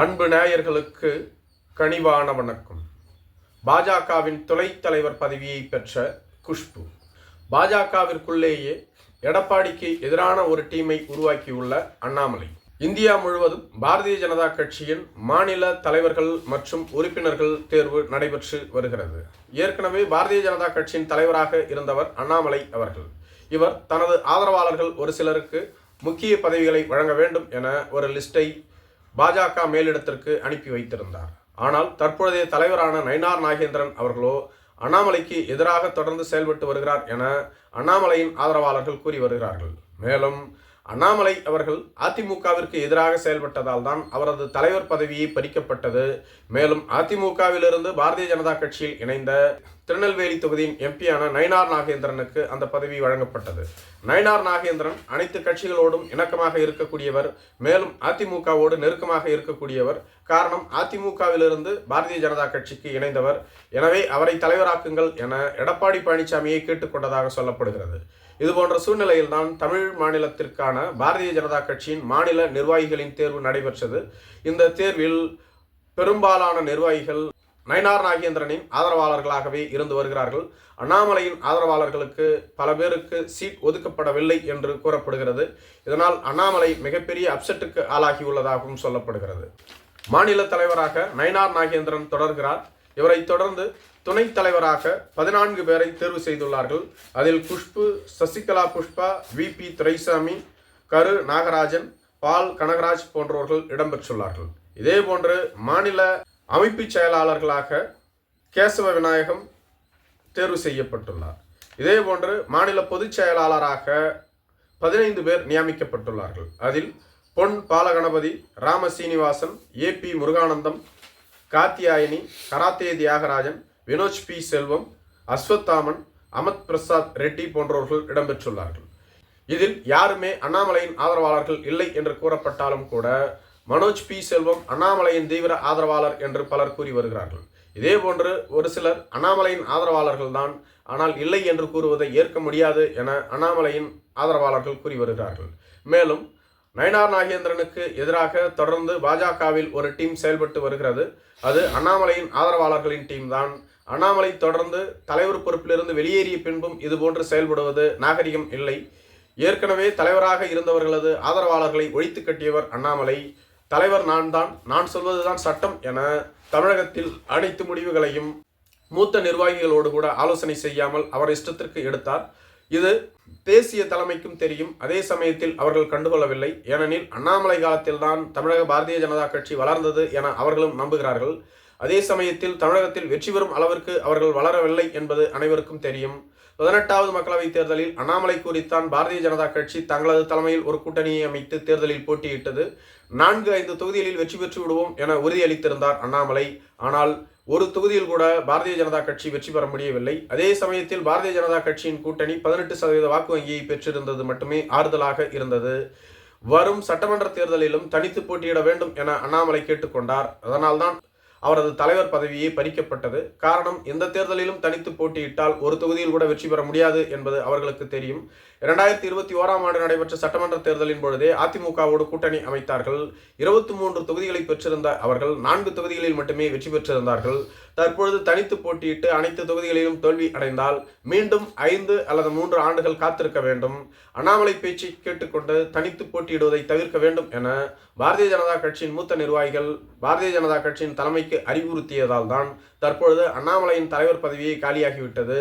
அன்பு நேயர்களுக்கு கனிவான வணக்கம். பாஜகவின் துணைத் தலைவர் பதவியை பெற்ற குஷ்பு. பாஜகவிற்குள்ளேயே எடப்பாடிக்கு எதிரான ஒரு டீமை உருவாக்கியுள்ள அண்ணாமலை. இந்தியா முழுவதும் பாரதிய ஜனதா கட்சியின் மாநில தலைவர்கள் மற்றும் உறுப்பினர்கள் தேர்வு நடைபெற்று வருகிறது. ஏற்கனவே பாரதிய ஜனதா கட்சியின் தலைவராக இருந்தவர் அண்ணாமலை அவர்கள். இவர் தனது ஆதரவாளர்கள் ஒரு சிலருக்கு முக்கிய பதவிகளை வழங்க வேண்டும் என ஒரு லிஸ்டை பாஜக மேலிடத்திற்கு அனுப்பி வைத்திருந்தார். ஆனால் தற்போதைய தலைவரான நயினார் நாகேந்திரன் அவர்களோ அண்ணாமலைக்கு எதிராக தொடர்ந்து செயல்பட்டு வருகிறார் என அண்ணாமலையின் ஆதரவாளர்கள் கூறி வருகிறார்கள். மேலும் அண்ணாமலை அவர்கள் அதிமுகவிற்கு எதிராக செயல்பட்டதால் தான் அவரது தலைவர் பதவியை பறிக்கப்பட்டது. மேலும் அதிமுகவிலிருந்து பாரதிய ஜனதா கட்சியில் இணைந்த திருநெல்வேலி தொகுதியின் எம்பியான நயினார் நாகேந்திரனுக்கு அந்த பதவி வழங்கப்பட்டது. நயினார் நாகேந்திரன் அனைத்து கட்சிகளோடும் இணக்கமாக இருக்கக்கூடியவர் மேலும் அதிமுகவோடு நெருக்கமாக இருக்கக்கூடியவர். காரணம் அதிமுகவிலிருந்து பாரதிய ஜனதா கட்சிக்கு இணைந்தவர். எனவே அவரை தலைவராக்குங்கள் என எடப்பாடி பழனிசாமியை கேட்டுக்கொண்டதாக சொல்லப்படுகிறது. இதுபோன்ற சூழ்நிலையில்தான் தமிழ் மாநிலத்திற்கான பாரதிய ஜனதா கட்சியின் மாநில நிர்வாகிகளின் தேர்வு நடைபெற்றது. இந்த தேர்வில் பெரும்பாலான நிர்வாகிகள் நயனார் நாகேந்திரனின் ஆதரவாளர்களாகவே இருந்து வருகிறார்கள். அண்ணாமலையின் ஆதரவாளர்களுக்கு பல பேருக்கு சீட் ஒதுக்கப்படவில்லை என்று கூறப்படுகிறது. இதனால் அண்ணாமலை மிகப்பெரிய அப்செட்டுக்கு ஆளாகியுள்ளதாகவும் சொல்லப்படுகிறது. மாநில தலைவராக நயனார் நாகேந்திரன் தொடர்கிறார். இவரை தொடர்ந்து துணைத் தலைவராக பதினான்கு பேரை தேர்வு செய்துள்ளார்கள். அதில் குஷ்பு சசிகலா புஷ்பா வி பி துரைசாமி கரு நாகராஜன் பால் கனகராஜ் போன்றவர்கள் இடம்பெற்றுள்ளார்கள். இதேபோன்று மாநில அமைப்பு செயலாளர்களாக கேசவ விநாயகம் தேர்வு செய்யப்பட்டுள்ளார். இதேபோன்று மாநில பொதுச் செயலாளராக பதினைந்து பேர் நியமிக்கப்பட்டுள்ளார்கள். அதில் Pon Balaganapathy Rama Srinivasan A P Muruganandam Karthiyayini karate Thiyagarajan Vinoj P. Selvam Ashwathaman Amar Prasad Reddy போன்றவர்கள் இடம்பெற்றுள்ளார்கள். இதில் யாருமே அண்ணாமலையின் ஆதரவாளர்கள் இல்லை என்று கூறப்பட்டாலும் கூட மனோஜ் பி. செல்வம் அண்ணாமலையின் தீவிர ஆதரவாளர் என்று பலர் கூறி வருகிறார்கள். இதேபோன்று ஒரு சிலர் அண்ணாமலையின் ஆதரவாளர்கள் தான் ஆனால் இல்லை என்று கூறுவதை ஏற்க முடியாது என அண்ணாமலையின் ஆதரவாளர்கள் கூறி வருகிறார்கள். மேலும் நயனார் நாகேந்திரனுக்கு எதிராக தொடர்ந்து பாஜகவில் ஒரு டீம் செயல்பட்டு வருகிறது. அது அண்ணாமலையின் ஆதரவாளர்களின் டீம் தான். அண்ணாமலை தொடர்ந்து தலைவர் பொறுப்பிலிருந்து வெளியேறிய பின்பும் இதுபோன்று செயல்படுவது நாகரிகம் இல்லை. ஏற்கனவே தலைவராக இருந்தவர்களது ஆதரவாளர்களை ஒழித்து கட்டியவர் அண்ணாமலை. தலைவர் நான் தான் நான் சொல்வதுதான் சட்டம் என தமிழகத்தில் அனைத்து முடிவுகளையும் மூத்த நிர்வாகிகளோடு கூட ஆலோசனை செய்யாமல் அவர் இஷ்டத்திற்கு எடுத்தார். இது தேசிய தலைமைக்கும் தெரியும். அதே சமயத்தில் அவர்கள் கண்டுகொள்ளவில்லை. ஏனெனில் அண்ணாமலை காலத்தில்தான் தமிழக பாரதிய ஜனதா கட்சி வளர்ந்தது என அவர்களும் நம்புகிறார்கள். அதே சமயத்தில் தமிழகத்தில் வெற்றி பெறும் அளவிற்கு அவர்கள் வளரவில்லை என்பது அனைவருக்கும் தெரியும். பதினெட்டாவது மக்களவைத் தேர்தலில் அண்ணாமலை கூறித்தான் பாரதிய ஜனதா கட்சி தங்களது தலைமையில் ஒரு கூட்டணியை அமைத்து தேர்தலில் போட்டியிட்டது. நான்கு ஐந்து தொகுதிகளில் வெற்றி பெற்று விடுவோம் என உறுதியளித்திருந்தார் அண்ணாமலை. ஆனால் ஒரு தொகுதியில் கூட பாரதிய ஜனதா கட்சி வெற்றி பெற முடியவில்லை. அதே சமயத்தில் பாரதிய ஜனதா கட்சியின் கூட்டணி பதினெட்டு சதவீத வாக்கு வங்கியை பெற்றிருந்தது மட்டுமே ஆறுதலாக இருந்தது. வரும் சட்டமன்ற தேர்தலிலும் தனித்து போட்டியிட வேண்டும் என அண்ணாமலை கேட்டுக்கொண்டார். அதனால்தான் அவரது தலைவர் பதவியே பறிக்கப்பட்டது. காரணம் எந்த தேர்தலிலும் தனித்து போட்டியிட்டால் ஒரு தொகுதியில் கூட வெற்றி பெற முடியாது என்பது அவர்களுக்கு தெரியும். இரண்டாயிரத்தி இருபத்தி ஓராம் ஆண்டு நடைபெற்ற சட்டமன்ற தேர்தலின் பொழுதே அதிமுகவோடு கூட்டணி அமைத்தார்கள். இருபத்தி மூன்று தொகுதிகளை பெற்றிருந்த அவர்கள் நான்கு தொகுதிகளில் மட்டுமே வெற்றி பெற்றிருந்தார்கள். தற்பொழுது தனித்து போட்டியிட்டு அனைத்து தொகுதிகளிலும் தோல்வி அடைந்தால் மீண்டும் ஐந்து அல்லது மூன்று ஆண்டுகள் காத்திருக்க வேண்டும். அண்ணாமலை பேச்சை கேட்டுக்கொண்டு தனித்து போட்டியிடுவதை தவிர்க்க வேண்டும் என பாரதிய ஜனதா கட்சியின் மூத்த நிர்வாகிகள் பாரதிய ஜனதா கட்சியின் தலைமைக்கு அறிவுறுத்தியதால் தான் தற்பொழுது அண்ணாமலையின் தலைவர் பதவியை காலியாகிவிட்டது.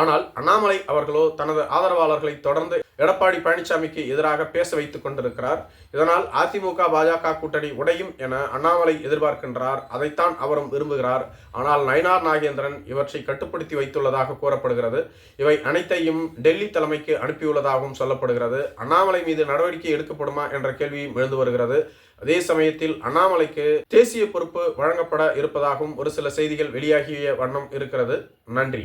ஆனால் அண்ணாமலை அவர்களோ தனது ஆதரவாளர்களை தொடர்ந்து எடப்பாடி பழனிசாமிக்கு எதிராக பேச வைத்துக் கொண்டிருக்கிறார். இதனால் அதிமுக பாஜக கூட்டணி உடையும் என அண்ணாமலை எதிர்பார்க்கின்றார். அதைத்தான் அவரும் விரும்புகிறார். ஆனால் நயனார் நாகேந்திரன் இவற்றை கட்டுப்படுத்தி வைத்துள்ளதாக கூறப்படுகிறது. இவை அனைத்தையும் டெல்லி தலைமைக்கு அனுப்பியுள்ளதாகவும் சொல்லப்படுகிறது. அண்ணாமலை மீது நடவடிக்கை எடுக்கப்படுமா என்ற கேள்வியும் எழுந்து வருகிறது. அதே சமயத்தில் அண்ணாமலைக்கு தேசிய பொறுப்பு வழங்கப்பட இருப்பதாகவும் ஒரு சில செய்திகள் வெளியாகிய வண்ணம் இருக்கிறது. நன்றி.